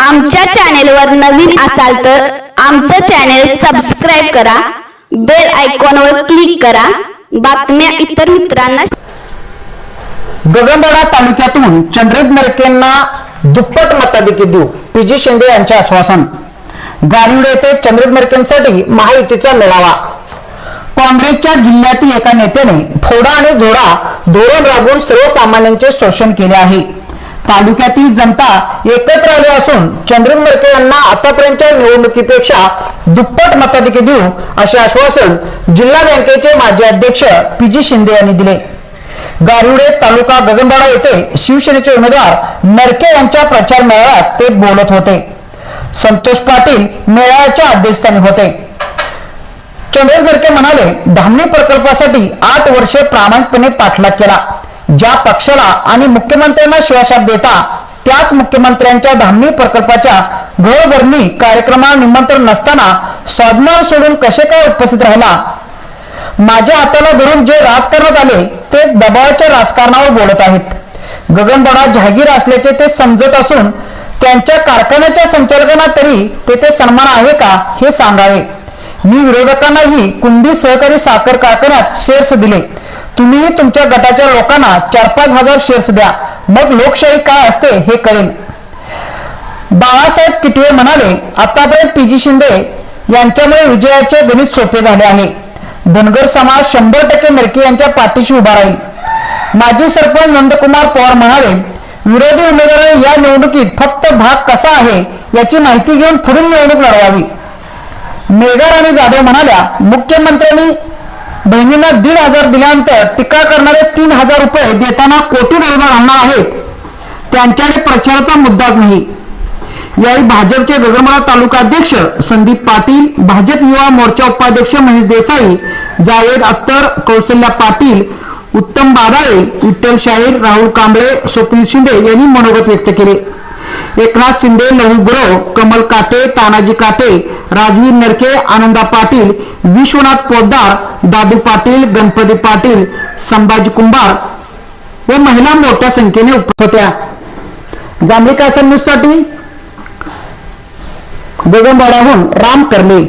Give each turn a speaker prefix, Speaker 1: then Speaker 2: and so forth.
Speaker 1: आमच्या चॅनेलवर नवीन असाल तर आमचं चॅनेल सबस्क्राईब करा बेल आयकॉनवर क्लिक करा. बातम्या इतर मित्रांना
Speaker 2: गगनबाडा तालुक्यातून चंद्रित नरकेंना दुप्पट मताधिकी देऊ पी जी शिंदे यांचे आश्वासन. गारुड येथे चंद्रित नरकेंसाठी महायुतीचा मेळावा काँग्रेसच्या जिल्ह्यातील एका नेत्याने फोडा आणि झोडा धोरण राबवून सर्वसामान्यांचे शोषण केले आहे. तालुक्यातील जनता एकत्र आली असून चंद्रित नरके यांना आतापर्यंतच्या निवडणुकीपेक्षा दुप्पट मताधिके देऊ असे आश्वासन जिल्हा बँकेचे माजी अध्यक्ष पी जी शिंदे यांनी दिले. गारुडे तालुका गगनबाडा येथे शिवसेनेचे उमेदवार नरके यांच्या प्रचार मेळाव्यात ते बोलत होते. संतोष पाटील मेळाव्याच्या अध्यक्षस्थानी होते. चंद्र नरके म्हणाले धामणी प्रकल्पासाठी आठ वर्षे प्रामाणिकपणे पाठलाग केला. ज्या पक्षाला आणि मुख्यमंत्र्यांना शिवाशाप देता त्याच मुख्यमंत्र्यांच्या धामणी प्रकल्पाच्या घरोघरणी कार्यक्रमाला निमंत्रण नसताना स्वाभिमान सोडून कसे काय उपस्थित राहिला? माझ्या हाताला धरून जे राजकारणात आले ते दबावाच्या राजकारणावर बोलत आहेत. गगनबाडा जहागीर असल्याचे ते समजत असून त्यांच्या कारखान्याच्या संचालकांना तरी तेथे सन्मान आहे का हे सांगावे. मी विरोधकांनाही कुंभी सहकारी साखर कारखान्यात शेअर्स दिले. तुम्हीही तुमच्या गटाच्या लोकांना चार पाच हजार शेअर्स द्या. मग लोकशाही काय असते हे कळेल. बाळासाहेब किटवे म्हणाले आतापर्यंत पी जी शिंदे यांच्यामुळे विजयाचे गणित सोपे झाले आहे. धनगर समाज शंभर टक्के मिरके यांच्या पाठीशी उभा राहील. माजी सरपंच नंदकुमार पवार म्हणाले विरोधी उमेदवारांनी या निवडणुकीत फक्त भाग कसा आहे याची माहिती घेऊन पुढील निवडणूक लढवावी. मेघा राणी जाधव म्हणाल्या मुख्यमंत्र्यांनी बहिणींना दीड हजार दिल्यानंतर टीका करणारे तीन हजार रुपये देताना कोटी रोजगार आणणार आहेत त्यांच्याकडे प्रचाराचा मुद्दाच नाही. यावेळी भाजपचे गगनबाळा तालुका अध्यक्ष संदीप पाटील भाजप युवा मोर्चा उपाध्यक्ष महेश देसाई जावेद अख्तर कौशल्या पाटील उत्तम बादाळे विठ्ठल शाहीर राहुल कांबळे स्वप्नील शिंदे यांनी मनोगत व्यक्त केले. एकनाथ शिंदे लहू गुरव कमल काटे तानाजी काटे राजवीर नरके आनंदा पाटील विश्वनाथ पोद्दार दादू पाटील गणपती पाटील संभाजी कुंभार व महिला मोठ्या संख्येने होत्या. जांभळी कासन न्यूजसाठी राम करणे